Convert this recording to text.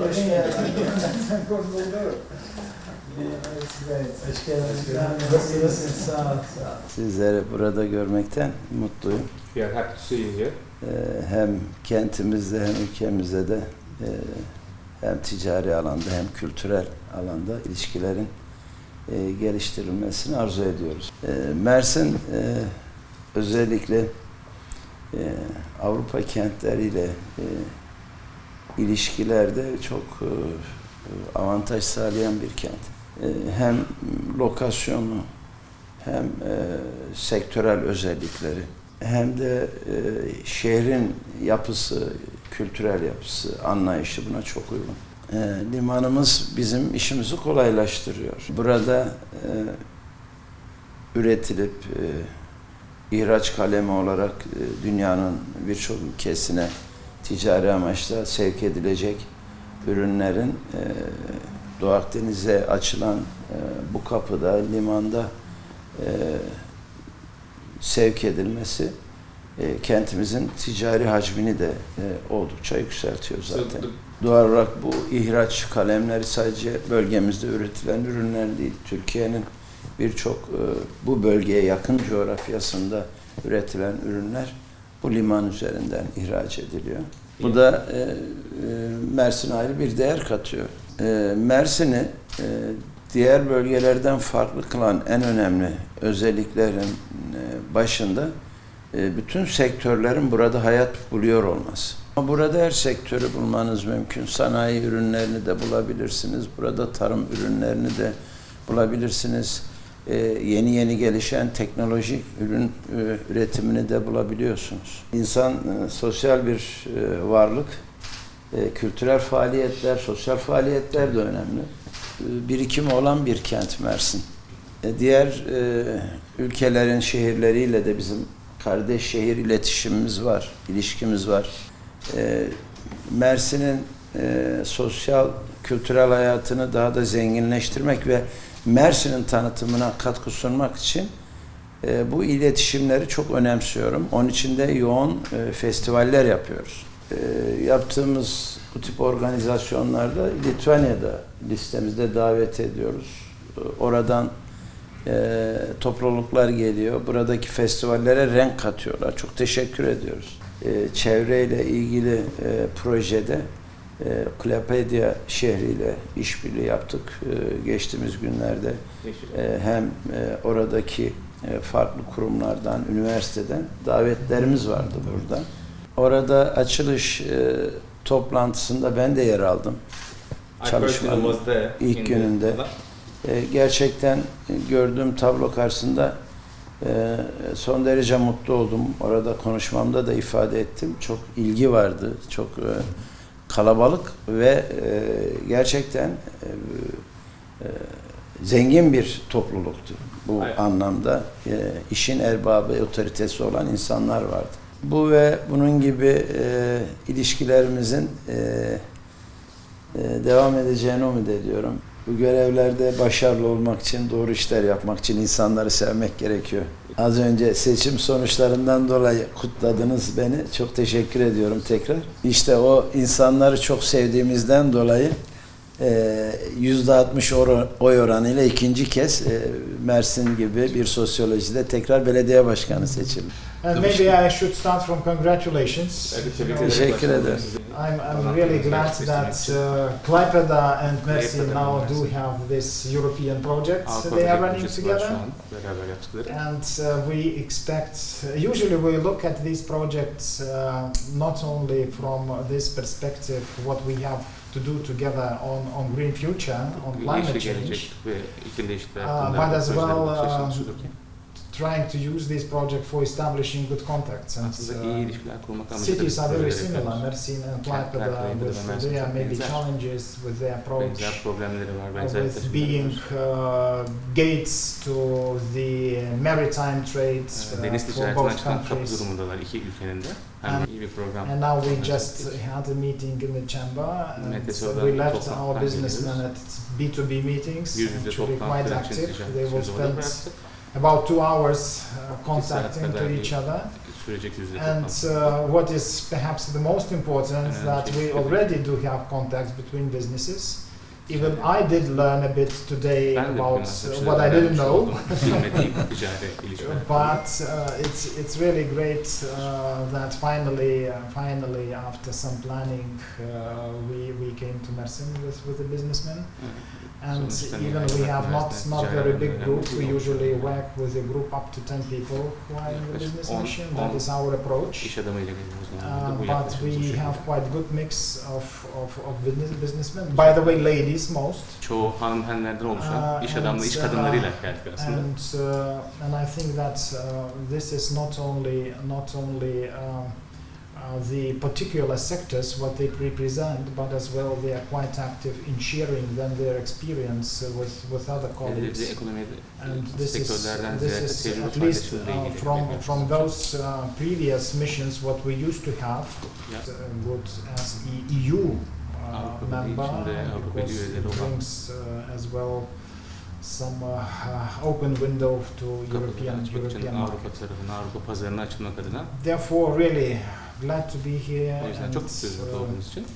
Hoş geldin. Kurtulduk. Hoş geldiniz. Nasılsınız? Sağ ol. Sağ ol. Sizleri burada görmekten mutluyum. We are happy to see you here. Ee, Hem kentimizde hem ülkemizde de e, hem ticari alanda hem kültürel alanda ilişkilerin e, geliştirilmesini arzu ediyoruz. E, Mersin e, özellikle e, Avrupa kentleriyle e, ilişkilerde çok e, avantaj sağlayan bir kent. E, Hem lokasyonu hem e, sektörel özellikleri hem de e, şehrin yapısı, kültürel yapısı, anlayışı buna çok uygun. E, limanımız bizim işimizi kolaylaştırıyor. Burada e, üretilip e, ihraç kalemi olarak e, dünyanın birçok ülkesine ticari amaçla sevk edilecek ürünlerin e, Doğu Akdeniz'e açılan e, bu kapıda, limanda e, sevk edilmesi e, kentimizin ticari hacmini de e, oldukça yükseltiyor zaten. Doğal olarak bu ihraç kalemleri sadece bölgemizde üretilen ürünler değil. Türkiye'nin birçok e, bu bölgeye yakın coğrafyasında üretilen ürünler bu liman üzerinden ihraç ediliyor. Bu da e, e, Mersin'e ayrı bir değer katıyor. E, Mersin'i e, diğer bölgelerden farklı kılan en önemli özelliklerin e, başında e, bütün sektörlerin burada hayat buluyor olması. Burada her sektörü bulmanız mümkün. Sanayi ürünlerini de bulabilirsiniz. Burada tarım ürünlerini de bulabilirsiniz. E, yeni yeni gelişen teknolojik ürün e, üretimini de bulabiliyorsunuz. İnsan e, sosyal bir varlık. Kültürel faaliyetler, sosyal faaliyetler de önemli. Birikimi olan bir kent Mersin. Diğer ülkelerin şehirleriyle de bizim kardeş şehir iletişimimiz var, ilişkimiz var. Mersin'in sosyal, kültürel hayatını daha da zenginleştirmek ve Mersin'in tanıtımına katkı sunmak için e, bu iletişimleri çok önemsiyorum. Onun için de yoğun e, festivaller yapıyoruz. E, yaptığımız bu tip organizasyonlarda Litvanya'da listemizde davet ediyoruz. E, oradan e, topluluklar geliyor. Buradaki festivallere renk katıyorlar. Çok teşekkür ediyoruz. E, çevreyle ilgili e, projede e, Klapedia şehriyle işbirliği yaptık. E, geçtiğimiz günlerde e, hem e, oradaki e, farklı kurumlardan, üniversiteden davetlerimiz vardı burada. Orada açılış e, toplantısında ben de yer aldım. Çalışmanın ilk gününde. E, gerçekten gördüğüm tablo karşısında e, son derece mutlu oldum. Orada konuşmamda da ifade ettim. Çok ilgi vardı, çok e, kalabalık ve e, gerçekten e, e, zengin bir topluluktu. Bu Evet. anlamda e, işin erbabı, otoritesi olan insanlar vardı. Bu ve bunun gibi e, ilişkilerimizin e, e, devam edeceğini umut ediyorum. Bu görevlerde başarılı olmak için, doğru işler yapmak için insanları sevmek gerekiyor. Az önce seçim sonuçlarından dolayı kutladınız beni. Çok teşekkür ediyorum tekrar. İşte o insanları çok sevdiğimizden dolayı %60 oro- oy oranıyla ikinci kez e, Mersin gibi bir sosyolojide tekrar belediye başkanı seçildi. And maybe I should start from congratulations. Teşekkür ederim. I'm, I'm really glad that uh, Klaipeda and Mersin now do have this European project they are running together. And uh, we expect, usually we look at these projects uh, not only from this perspective, what we have to do together on, on green future, on climate change, gelecek ve Uh, hakkında but as well, bakış trying to use this project for establishing good contacts. And, uh, cities are very similar. Mersin and Klaipeda there are maybe challenges with their approach, with being uh, gates to the maritime trade uh, uh for both countries. And, and, now we just had a meeting in the chamber and we left our businessmen at B2B meetings, actually quite active. They will spend about two hours uh, contacting to each other. sürecek yüzde And uh, what is perhaps the most important that we already do have contacts between businesses. Even I did learn a bit today Ben about what I didn't know. oldum. Bilmediğim ticari ilişkiler. But uh, it's it's really great uh, that finally uh, finally after some planning uh, we we came to Mersin with with the businessmen. And Sonuçta even we have not not very big group. We usually work with a group up to ten people who are in the business mission. That is our approach. İş adamıyla geliyoruz Uh, but we have quite good mix of, of, of business, businessmen. By the way, ladies most. Çoğu hanımefendilerden oluşan Uh, iş adamlı, and, iş kadınlarıyla geldik aslında. And uh, and I think that uh, this is not only not only um, uh, the particular sectors what they represent, but as well they are quite active in sharing then their experience uh, with with other colleagues. And this is this is at least uh, from from those uh, previous missions what we used to have Ya, uh, good as EU Avrupa Birliği içinde Avrupa Birliği üyeleri olan uh, some uh, uh, open window to European European market. Avrupa tarafına, Avrupa pazarına açılmak adına. Therefore, really glad to be here. O yüzden çok mutluyuz burada olduğumuz için.